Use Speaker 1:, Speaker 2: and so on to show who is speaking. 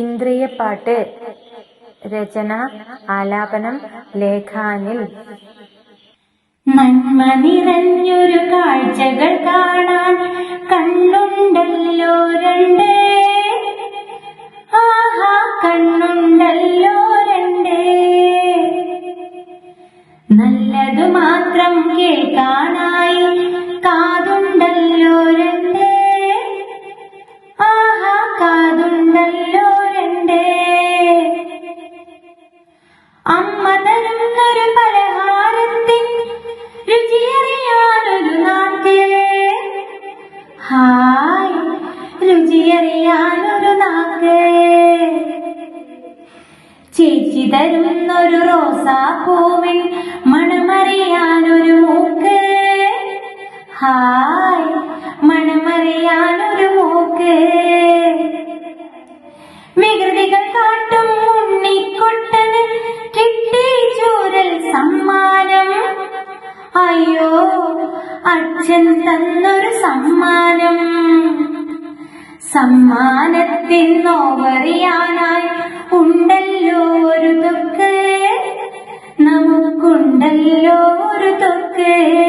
Speaker 1: ഇന്ദ്രിയപ്പാട്ട് രചന ആലാപനം ലേഖാനിൽ.
Speaker 2: നന്മ നിറഞ്ഞൊരു കാഴ്ചകൾ കാണാൻ കണ്ണുണ്ടല്ലോ രണ്ടേ. ആഹാ കണ്ണുണ്ടല്ലോ രണ്ടേ. നല്ലതു മാത്രം കേൾക്കാനായി കാതുണ്ടല്ലോ രണ്ടേ. ആഹാ കാതുണ്ടല്ലോ അമ്മ തരുന്നൊരു പലഹാരത്തിൻ രുചിയറിയാനൊരു നാക്ക് ഹായ് രുചിയറിയാനൊരു നാക്ക് ചേച്ചി തരുന്നൊരു റോസാപ്പൂവിൻ മണമറിയാനൊരു മൂക്ക്. ഹായ് മണമറിയാനൊരു മൂക്ക്. വികൃതികൾ കാട്ടും അയ്യോ അച്ഛൻ തന്നൊരു സമ്മാനം. സമ്മാനത്തിൻ നോവറിയാനായി ഉണ്ടല്ലോ ഒരു തൊക്ക്. നമുക്കുണ്ടല്ലോ ഒരു തൊക്ക്.